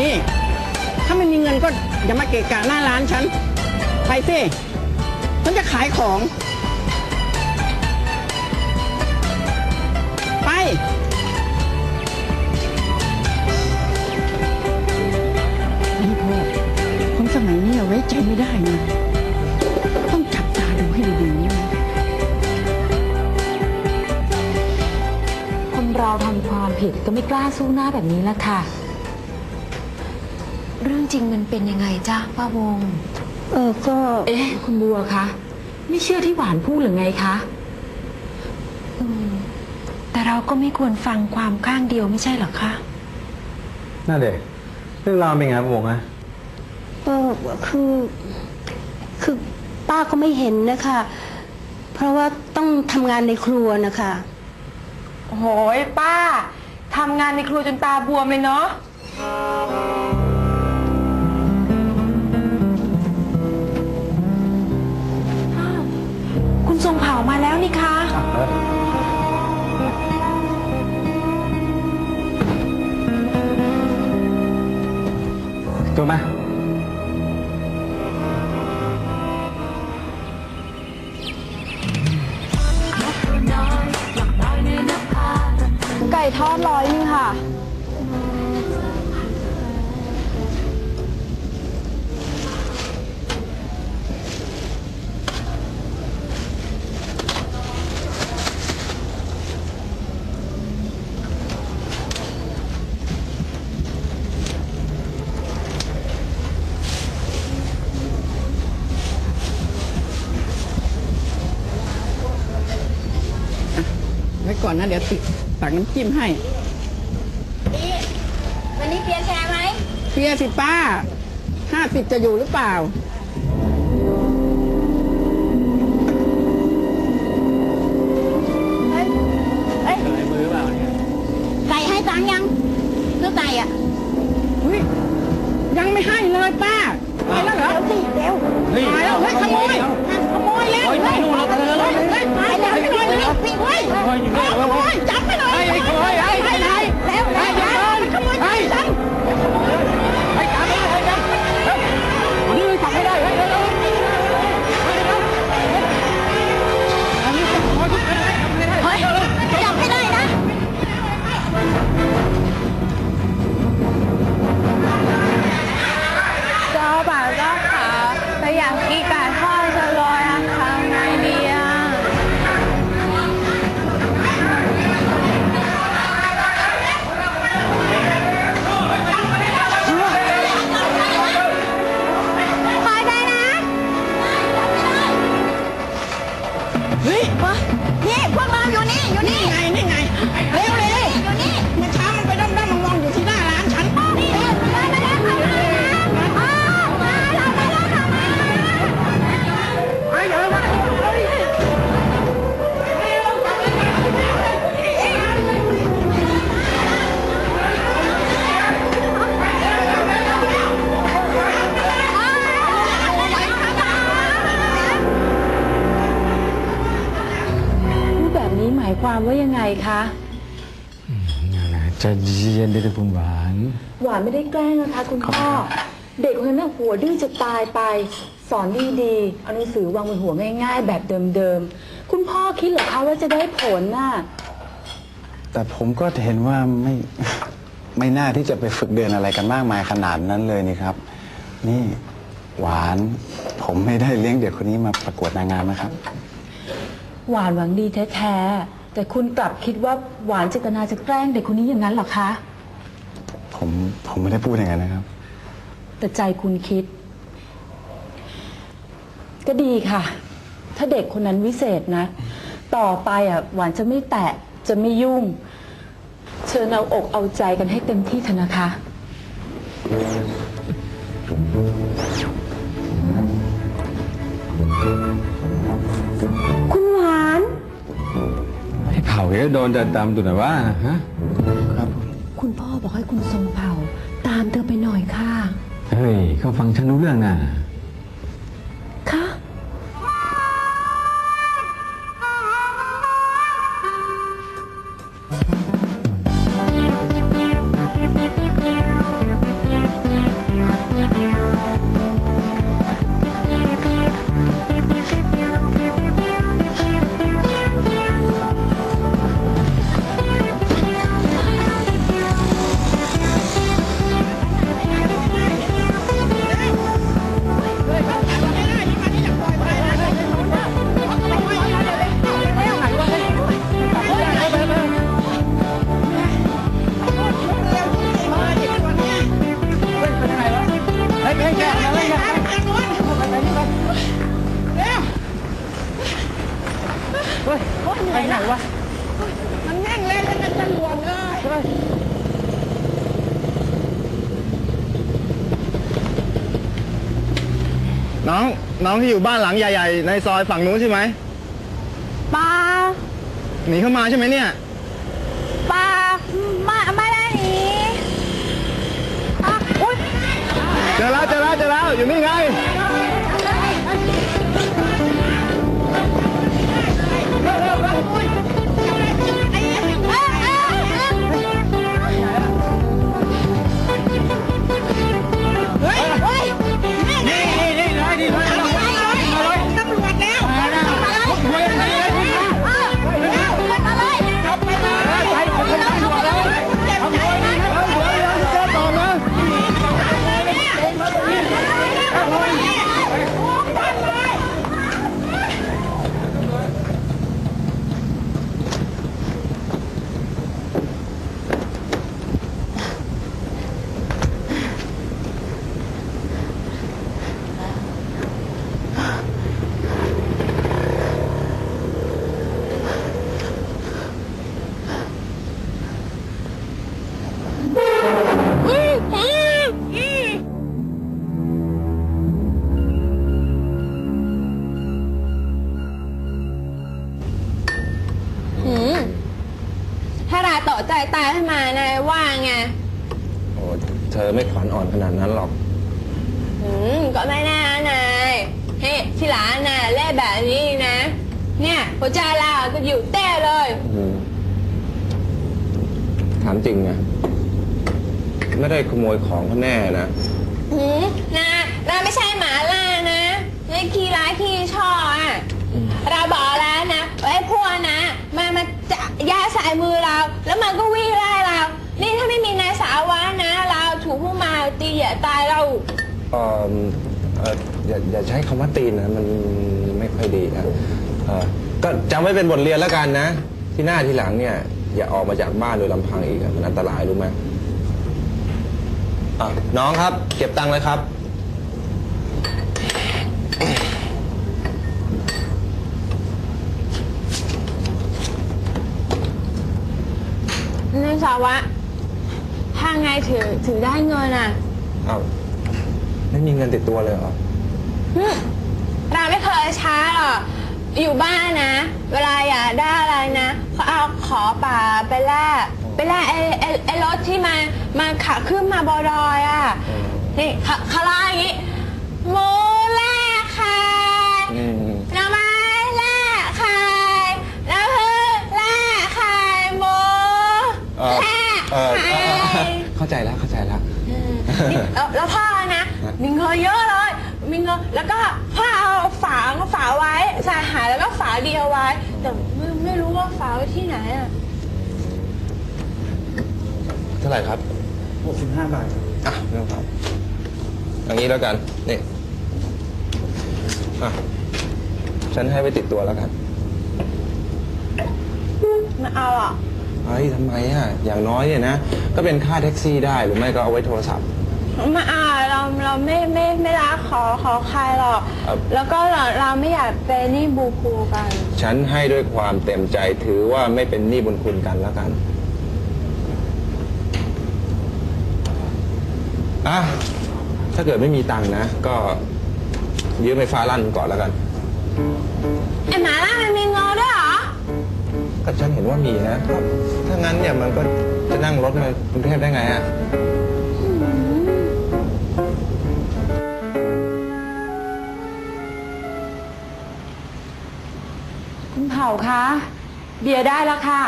นี่ ถ้าไม่มีเงินก็อย่ามาเกะกะหน้าร้านฉัน ไปสิฉันจะขายของ ไป นี่พ่อคนสมัยนี้เอาไว้ใจไม่ได้นะ ต้องจับตาดูให้ดีๆนะคนเราทำความผิดก็ไม่กล้าสู้หน้าแบบนี้ละค่ะ จริงมันเป็นยังไงจ้าป้าวง เออก็ เอ๊ะ คุณบัวคะ ไม่เชื่อที่หวานพูดหรือไงคะแต่เราก็ไม่ควรฟังความข้างเดียวไม่ใช่เหรอคะน่าเด็กเรื่องราวเป็นไงครับวงอะเออคือ คือป้าก็ไม่เห็นนะคะ เพราะว่าต้องทำงานในครัวนะคะโอ้โหยป้าทำงานในครัวจนตาบวมเลยเนาะ ทรงเผามาแล้วนี่คะตัวมา ก่อนนะ เดี๋ยวติตักน้ำจิ้มให้วันนี้เปียแชร์ไหมเพียสิป้าห้าสิบจะอยู่หรือเปล่า วามว่ายังไงคะจะเย็นได้คุณหวาน หวานไม่ได้แกล้งนะคะ คุณพ่อ เด็กคนนั้นน่ะหัวดื้อจะตายไป สอนดีๆเอาหนังสือวางบนหัวง่าย ๆ แบบเดิมๆ คุณพ่อคิดเหรอคะว่าจะได้ผลน่ะ แต่ผมก็เห็นว่าไม่ไม่น่าที่จะไปฝึกเดินอะไรกันมากมายขนาดนั้นเลยนี่ครับ นี่หวานผมไม่ได้เลี้ยงเด็กคนนี้มาประกวดนางงามนะครับ หวานหวังดีแท้ๆ แต่คุณกลับคิดว่าหวานเจตนาจะแกล้งเด็กคนนี้อย่างนั้นเหรอคะ ผมผมไม่ได้พูดอย่างนั้นนะครับ แต่ใจคุณคิด ก็ดีค่ะ ถ้าเด็กคนนั้นวิเศษนะ ต่อไปอะหวานจะไม่แตะจะไม่ยุ่ง เชิญเอาอกเอาใจกันให้เต็มที่เถอะนะคะ คุณหวานไอ้ เผาก็โดนจะตามตัวไหนว่าฮะครับ คุณพ่อบอกให้คุณทรงเผ่า ตามเธอไปหน่อยค่ะ เฮ้ยเขาฟังฉันรู้เรื่องน่ะค่ะ ไหนวะ มันแม่งแล้วมันจะหลวมเลยน้อง น้องที่อยู่บ้านหลังใหญ่ ๆ ในซอยฝั่งนู้นใช่ไหมป้าหนีเข้ามาใช่ไหมเนี่ยป้ามาไม่ได้หนีอะอุ้ย เจอแล้วเจอแล้วเจอแล้วอยู่นี่ไงาราต่อใจตายขึ้นมานายว่าไงโอ้เธอไม่ขวัญอ่อนขนาดนั้นหรอกหืมก็ไม่แน่นะนายเฮ้ยที่หลานน่ะเล่แบบนี้นะ เนี่ยหัวใจเราก็อยู่เต้เลย อืมถามจริงนะไม่ได้ขโมยของเขาแน่นะหืมนะเราไม่ใช่หมาล่านะนี่ขี้ร้ายขี้ชอบอะ เราบอกแล้วนะว่าไอ้พวกนะมันมาจะย่าใส่มือเรา แล้วมันก็วิ่งไล่เรา นี่ถ้าไม่มีนายสาวะนะ เราถูกพวกมาตีเหยียดตายเรา เอ่อเอ่ออย่าอย่าใช้คำว่าตีนนะมันไม่ค่อยดีนะเอ่อก็จำไว้เป็นบทเรียนแล้วกันนะ ที่หน้าที่หลังเนี่ย อย่าออกมาจากบ้านโดยลำพังอีกอะมันอันตรายรู้ไหมอะน้องครับ เก็บตังค์เลยครับ นาย สาวะถ้าไงถึงถึงได้เงินอะเอาไม่มีเงินติดตัวเลยเหรอ หึเราไม่เคยช้าหรอก อยู่บ้านนะ เวลาอยากได้อะไรนะเขาเอาขอป่าไปแลกไปแลกไอ้ไอ้ไอ้รถที่มันมันขับขึ้นมาบอดอยอะ นี่เขาเขาเล่าอย่างนี้หมู อเออเอ่อเข้าใจแล้วเข้าใจแล้ว นี่แล้วแล้วพ่อนะ มีเงินเยอะเลย มีเงินแล้วก็พ่อเอาฝาเอาฝาไว้ใส่หายแล้วก็ฝาเดียวไว้ แต่ไม่ไม่รู้ว่าฝาไว้ที่ไหนอะ เท่าไหร่ครับ65 บาท อะไม่ต้องครับอย่างนี้แล้วกันนี่อะฉันให้ไปติดตัวแล้วกัน ไม่เอาอะ เฮ้ยทำไมอะอย่างน้อยเนี่ยนะ ก็เป็นค่าแท็กซี่ได้หรือไม่ก็เอาไว้โทรศัพท์ ไม่เอาเราเราไม่ไม่ไม่รักขอขอใครหรอก ครับ แล้วก็เราเราไม่อยากเป็นหนี่บูคูกันฉันให้ด้วยความเต็มใจถือว่าไม่เป็นหนี้บุญคุณกันแล้วกันอะถ้าเกิดไม่มีตังค์นะ ก็ยืมไฟฟ้าลั่นก่อนแล้วกัน ไอ้หมาล่ามัน ฉันเห็นว่ามีนะก็ถ้างั้นเนี่ยมันก็จะนั่งรถมากรุงเทพได้ไงอะคุณเผ่าคะ เบียร์ได้แล้วค่ะ